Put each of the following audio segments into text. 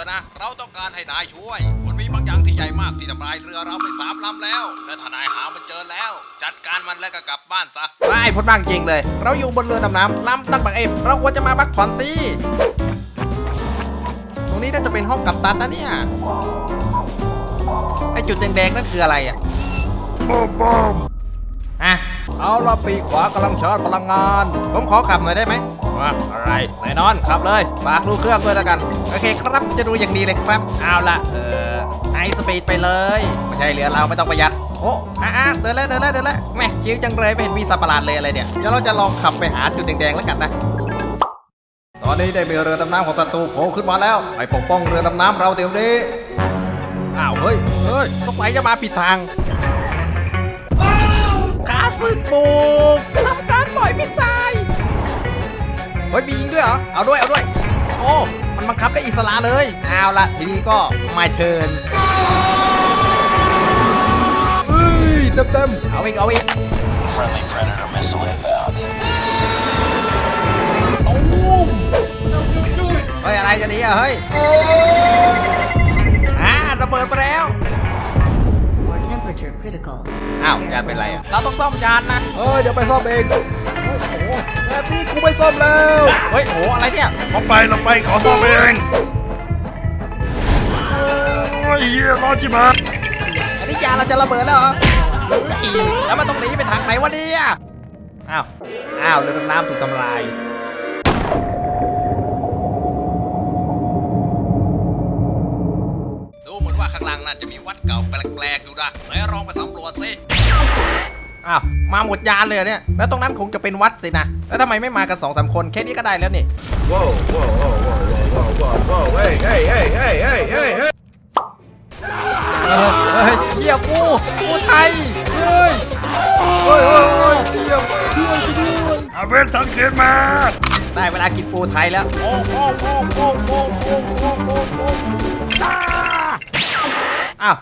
อนะ เราต้องการให้นายช่วย มันมีบางอย่างที่ใหญ่มากที่ทำลายเรือเราไปสามลำแล้ว และถ้านายหามันเจอแล้ว จัดการมันแล้วก็กลับบ้านซะว้ายพ้นบ้างจริงเลย เราอยู่บนเรือดำน้ำลำตั้งบักเอฟเราควรจะมาพักผ่อนสิ ตรงนี้น่าจะเป็นห้องกัปตันนะเนี่ย ไอจุดแดงๆนั่นคืออะไรอะบอมบอมอะเอาละปีกขวากำลังชาร์จพลังงาน ผมขอขับหน่อยได้ไหม อะอะไรแน่นอนขับเลยฝากดูเครื่องด้วยแล้วกัน โอเคครับจะดูอย่างดีเลยครับ เอาละเออไฮสปีดไปเลยไม่ใช่เรือเราไม่ต้องประหยัดโอ้อะอะเดินแล้วเดินแล้วเดินแล้วแม่ชิวจังเลยไม่เห็นมีสัตว์ประหลาดเลยอะไรเนี่ยเดี๋ยวเราจะลองขับไปหาจุดแดงๆแล้วกันนะตอนนี้ได้มีเรือดำน้ำของศัตรูโผล่ขึ้นมาแล้วไปปกป้องเรือดำน้ำเราเดี๋ยวนี้อ้าวเฮ้ยเฮ้ยต้องไปจะมาผิดทางขาศึกบุกทำการปล่อยมิสไซ เฮ้ยมียิงด้วยเหรอ เอาด้วย เอาด้วย โอ้ มันบังคับได้อิสระเลย เอาละทีนี้ก็มาเทินเฮ้ยเต็มเต็มๆเอาอีก เอาอีก Friendly Predator missile inbound. ตูมเฮ้ย อะไรจะหนีอะ เฮ้ยอ่าระเบิดไปแล้ว More temperature critical. อ้าวยานเป็นไรอะ เราต้องซ่อมยานนะเฮ้ยเดี๋ยวไปซ่อมเองโอ้โห แบบนี้กูไม่ซ่อมแล้ว เฮ้ยโอ้โหอะไรเนี่ยเราไปเราไปขอซ่อมเองโอ้ยเหี้ยรอจิมาอันนี้ยานเราจะระเบิดแล้วเหรอเฮ้ยแล้วมันต้องหนีไปทางไหนวะเนี่ย อ้าว อ้าวเรือดำน้ำถูกทำลาย ดูเหมือนว่าข้างล่างนั่นจะมีวัดเก่าแปลกๆอยู่นะไหนลองไปสำรวจสิ อ้าว มาหมดยานเลยเนี่ย แล้วตรงนั้นคงจะเป็นวัดสินะ แล้วทำไมไม่มากันสองสามคนแค่นี้ก็ได้แล้วนี่ว้าวว้าวว้าวว้าวว้าวว้าวว้าวเฮ้ยเฮ้ยเฮ้ยเฮ้ยเฮ้ยเฮ้ยเฮ้ยเฮ้ยเฮ้ยเหี้ยกูกูไทยเฮ้ยเฮ้ยเฮ้ยเฮ้ยเจี๊ยบช่วยช่วยด้วยอาเวนทังเกตมาได้เวลากินปูไทยแล้วโอ้โอ้โอ้โอ้โอ้โอ้โอ้โอ้โอ้อ้าอ้าว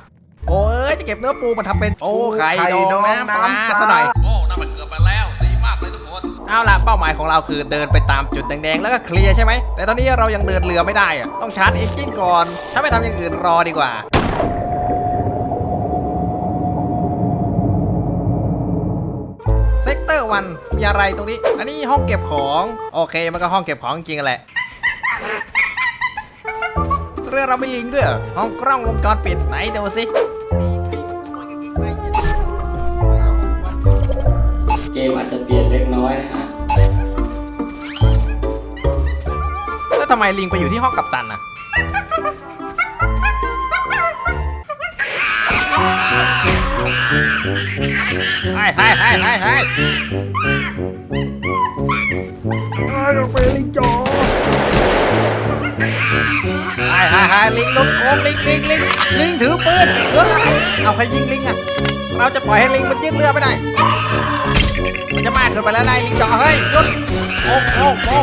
โอ้ยจะ เก็บเนื้อปูมาทำเป็นโอ้ไข่ดองน้ำปลาซะหน่อยโอ้นั่นมันเกือบไปแล้วดีมากเลยทุกคนเอาล่ะเป้าหมายของเราคือเดินไปตามจุดแดงๆ แล้วก็เคลียร์ใช่ไหมแต่ตอนนี้เรายังเดินเรือไม่ได้อะต้องชาร์จเอนจินก่อน ถ้าไม่ทำอย่างอื่นรอดีกว่าเซกเตอร์วันมีอะไรตรงนี้ อันนี้ห้องเก็บของ โอเค มันก็ห้องเก็บของจริงๆแหละเรือเราไม่ลิงด้วยเหรอห้องกล้องวงจรปิดไหนดูสิ มอาจจะเปลี่ยนเล็กน้อยนะฮะ แล้วทำไมลิงไปอยู่ที่ห้องกัปตันน่ะให้ให้ให้ให้ให้เราไปลิงจอให้ให้ให้ลิงลุกโค้งลิงลิงลิงลิงถือปืนเฮ้ยเอาใครยิงลิงอะเราจะปล่อยให้ลิงมันยึดเรือไม่ได้ มันจะมากเกินไปแล้วนายลิงจ่อเฮ้ยหยุดโอ้โอ้โอ้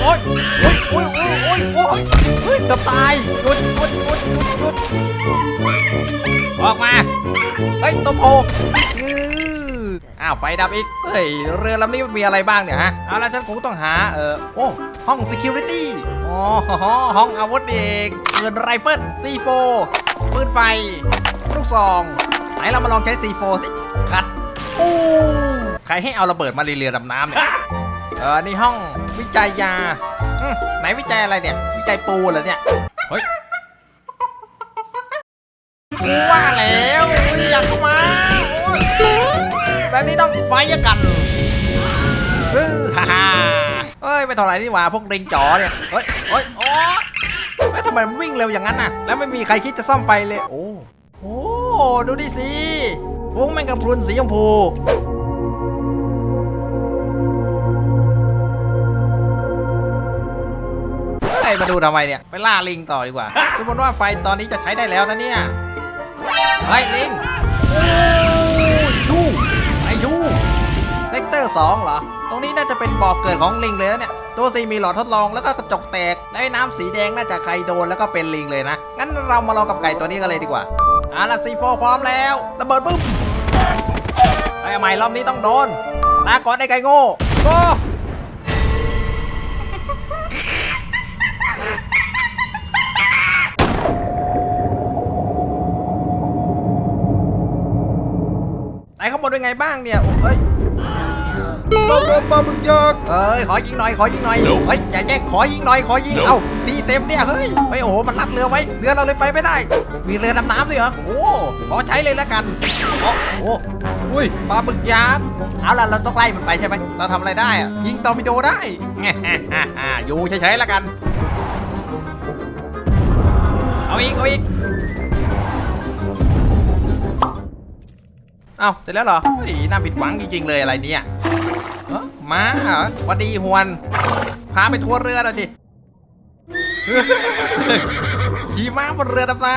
โอ้ยโอ้ยโอ้ยโอ้ยโอ้ยโอ้ยเฮ้ยกือบตายหยุดหยุดหยุดหยุดหยุดออกมาเฮ้ยตัวโพงืออ้าวไฟดับอีก เฮ้ยเรือลำนี้มันมีอะไรบ้างเนี่ยฮะ เอาละฉันคงต้องหาเออโอ้ห้อง security อ๋อห้องอาวุธเองปืนไรเฟิล C4 ปืนไฟ ลูกซอง ไหนเรามาลองใช้ C4 สิคัดอู้ รให้เอาระเบิดมาเรือดำน้ำเนี่ย เออ นี่ห้องวิจัยยาอืมไหนวิจัยอะไรเนี่ย วิจัยปูเหรอเนี่ย เฮ้ยกูว่าแล้วอยากเข้ามาโอ๊ยแบบนี้ต้องไฟกันฮึ่มฮ่าฮ่าเอ้ยไม่เท่าไหรนี่หว่าพวกริงจ๋อเนี่ย เฮ้ยเฮ้ยโอ้ไม่ทำไมมันวิ่งเร็วอย่างนั้นน่ะ แล้วไม่มีใครคิดจะซ่อมไฟเลย โอ้ โอ้ ดูดิสิวงแมงกะพรุนสีชมพู มาดูทำไมเนี่ย ไปล่าลิงต่อดีกว่าดูเหมือนว่าไฟตอนนี้จะใช้ได้แล้วนะเนี่ยเฮ้ยลิงโอ้ยชูไอชูเซกเตอร์2เหรอ ตรงนี้น่าจะเป็นบ่อกเกิดของลิงเลยนะเนี่ย ตัวซีมีหลอดทดลองแล้วก็กระจกแตกและไอ้น้ำสีแดงน่าจะใครโดนแล้วก็เป็นลิงเลยนะ งั้นเรามาลองกับไก่ตัวนี้กันเลยดีกว่าอาล่ะซีโฟพร้อมแล้วระเบิดบึ้มไอ้ใหม่รอบนี้ต้องโดนลาก่อนไอ้ไก่โง่โก้ไงบ้างเนี่ยโอ้เอ้ยปลาปลาปลาบึกยักษ์เอ้ยขอยิงหน่อยขอยิงหน่อยเฮ้ยอย่าแจ้งขอยิงหน่อยขอยิงเอ้าตีเต็มเนี่ยเฮ้ยเฮ้ยโอ้โหมันลัดเรือไว้เรือเราเลยไปไม่ได้ มีเรือดำน้ำด้วยเหรอโอ้ขอใช้เลยแล้วกันโอ้โหอุ้ยปลาบึกยักษ์เอาล่ะเราต้องไล่มันไปใช่ไหมเราทำอะไรได้อะยิงตอร์ปิโดได้อยู่เฉยๆแล้วกันเอาอีกเอาอีก เอาเสร็จแล้วเหรอเฮ้ยน่าผิดหวังจริงๆเลยอะไรเนี่ยเอ้อมาเหรอหวัสดีฮวน พาไปทัวร์เรือหน่อยดิ ขี่ม้าบนเรือดำน้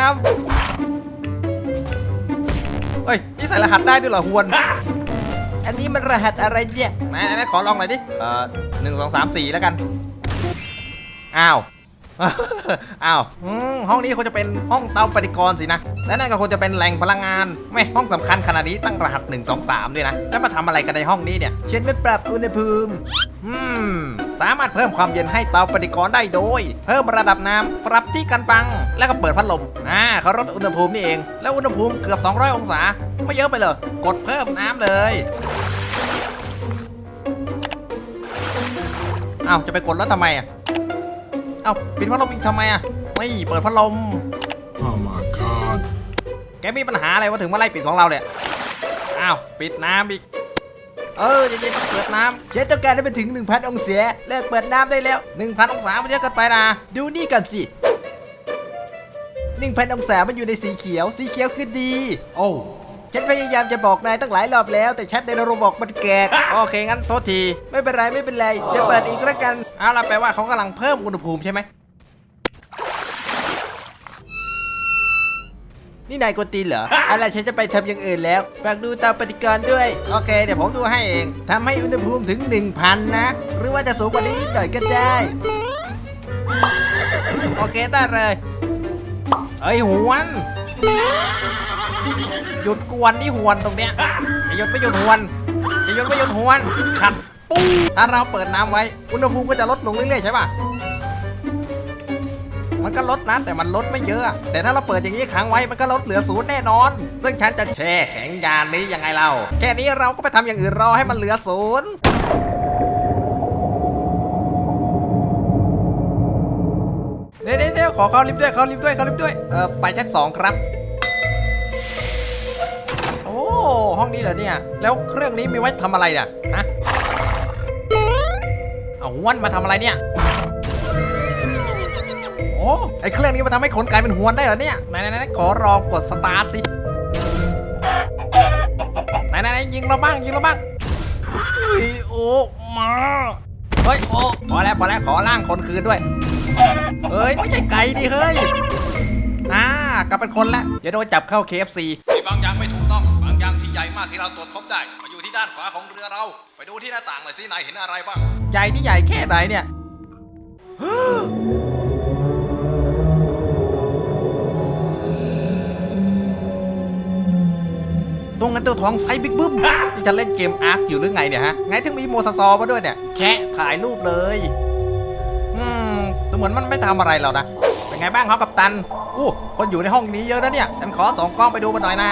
ำเฮ้ยนี่ใส่รหัสได้ด้วยเหรอฮวน อันนี้มันรหัสอะไรเนี่ยไหนไหนๆขอลองหน่อยดิ เอ่อหนึ่งสองสามสี่แล้วกัน อ้าว อ้าวอืมห้องนี้คงจะเป็นห้องเตาปฏิกรณ์สินะ และนั่นก็คงจะเป็นแหล่งพลังงาน ไม่ห้องสำคัญขนาดนี้ตั้งรหัส 1 2 3 ด้วยนะ แล้วมาทำอะไรกันในห้องนี้เนี่ย เช่นไม่ปรับอุณหภูมิอืมสามารถเพิ่มความเย็นให้เตาปฏิกรณ์ได้โดย เพิ่มระดับน้ำปรับที่กันปัง แล้วก็เปิดพัดลมอ่าเขาลดอุณหภูมินี่เอง แล้วอุณหภูมิเกือบ 200 องศา ไม่เยอะไปเลย กดเพิ่มน้ำเลยเอ้าจะไปกดแล้วทำไมอะ เอ้าปิดพัดลมอีกทำไมอะไม่เปิดพัดลม Oh my god. แกมีปัญหาอะไรวะถึงมาไล่ปิดของเราเนี่ย อ้าว ปิดน้ำอีก เออเย็นๆเปิดน้ำเชฟต้องการได้ไปถึง 1,000 องศาเลิกเปิดน้ำได้แล้ว 1,000 องศามันเยอะเกินไปนะ ดูนี่กันสิ 1,000 องศามันอยู่ในสีเขียว สีเขียวคือดี โอ้ฉันพยายามจะบอกนายตั้งหลายรอบแล้ว แต่แชทในระบบบอกมันแกกโอเคงั้นโทษที ไม่เป็นไรไม่เป็นไร จะเปิดอีกแล้วกันเอาล่ะแปลว่าเขากำลังเพิ่มอุณหภูมิใช่ไหม นี่นายกวนตีนเหรออะไรฉันจะไปทำอย่างอื่นแล้ว ฝากดูตาปฏิกรณ์ด้วย โอเค เดี๋ยวผมดูให้เองทำให้อุณหภูมิถึง 1,000 นะ หรือว่าจะสูงกว่านี้นิดหน่อยก็ได้ โอเคได้เลยเอ้ยหวนหยุดกวนที่หวนตรงเนี้ยจะหยุดไม่หยุดหวนจะหยุดไม่หยุดหวนขัด ถ้าเราเปิดน้ำไว้ อุณหภูมิก็จะลดลงเรื่อยๆใช่ป่ะมันก็ลดนะแต่มันลดไม่เยอะ แต่ถ้าเราเปิดอย่างนี้ค้างไว้มันก็ลดเหลือศูนย์แน่นอน ซึ่งฉันจะแช่แข็งยานนี้ยังไงเรา แค่นี้เราก็ไปทำอย่างอื่นรอให้มันเหลือศูนย์เดี๋ยวเดี๋ยวเดี๋ยวขอเข้าลิฟต์ด้วยเข้าลิฟต์ด้วยเข้าลิฟต์ด้วย เออไปชั้นสองครับ โอ้ห้องนี้เหรอเนี่ย แล้วเครื่องนี้มีไว้ทำอะไรเนี่ยฮะ เอาวันมาทำอะไรเนี่ย โอ้ไอเครื่องนี้มันทำให้ขนกลายเป็นหวนได้เหรอเนี่ยไหนไหนไหนขอลองกดสตาร์ทสิไหนไหนไหนยิงเราบ้างยิงเราบ้างเฮ้ยโอ้มาเฮ้ยโอ้พอแล้วพอแล้วขอล่างคนคืนด้วยเฮ้ยไม่ใช่ไก่ดิเฮ้ยอ่ากลับเป็นคนละอย่าโดนจับเข้า KFC มีบางอย่างไม่ถูกต้อง บางอย่างที่ใหญ่มากที่เราตรวจพบได้ ดูที่หน้าต่างหน่อยสินายเห็นอะไรบ้าง ใหญ่ที่ใหญ่แค่ไหนเนี่ย ตรงนั้นตัวทองไซส์บิ๊กบึ้มนี่จะเล่นเกมอาร์คอยู่หรือไงเนี่ยฮะ ไงถึงมีโมซาซอมาด้วยเนี่ย แค่ถ่ายรูปเลย อืมดูเหมือนมันไม่ทำอะไรเรานะ เป็นไงบ้างครับกัปตัน อู้ คนอยู่ในห้องนี้เยอะนะเนี่ย ฉันขอสองกล้องไปดูมันหน่อยนะ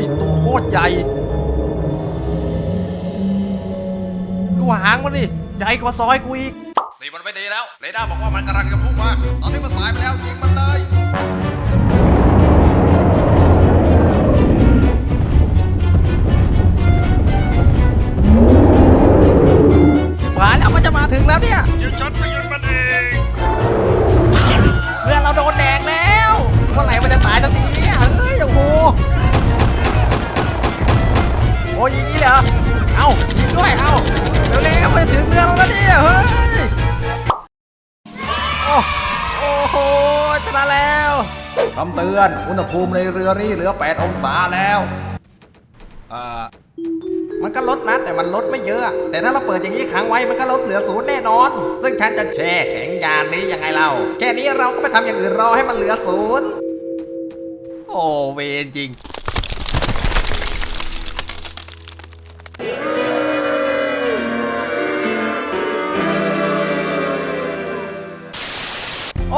ยตัวโคตรใหญ่ ดูหางมันดิ ใหญ่กว่าซอยกูอีก นี่มันไม่ดีแล้ว เรดาร์บอกว่ามันกำลังจะพุ่งมา ตอนนี้มันสายไปแล้วยิงมันเลย คำเตือน อุณหภูมิในเรือนี่เหลือ 8 องศาแล้วเอ่อมันก็ลดนะ แต่มันลดไม่เยอะ แต่ถ้าเราเปิดอย่างนี้ค้างไว้มันก็ลดเหลือศูนย์แน่นอน ซึ่งแทนจะแช่แข็งยานนี้ยังไงเรา แค่นี้เราก็ไปทำอย่างอื่นรอให้มันเหลือศูนย์โอ้เวรจริง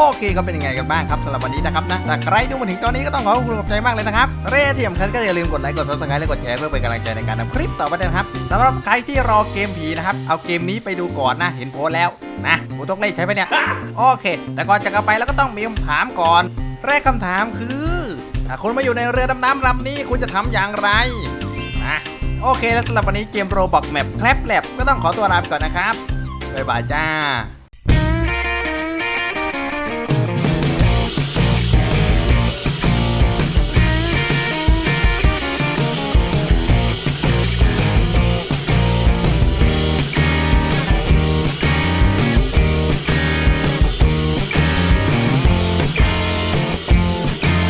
โอเคก็เป็นยังไงกันบ้างครับสำหรับวันนี้นะครับนะถ้าใครดูมาถึงตอนนี้ก็ต้องขอขอบคุณขอบใจมากเลยนะครับเร่ที่สำคัญก็อย่าลืมกดไลค์กดซับสไครต์และกดแชร์เพื่อเป็นกำลังใจในการทำคลิปต่อไปด้วยนะครับสำหรับใครที่รอเกมผีนะครับเอาเกมนี้ไปดูก่อนนะเห็นโพสแล้วนะกูต้องเล่นใช่ไหมเนี่ยโอเค แต่ก่อนจะกลับไปแล้วก็ต้องมีคำถามก่อน แรกคำถามคือถ้าคุณมาอยู่ในเรือดำน้ำลำนี้คุณจะทำอย่างไรนะโอเคแล้วสำหรับวันนี้เกมโรบอกแมปแคลปแลบก็ต้องขอตัวลาไปก่อนนะครับบ๊ายบายจ้า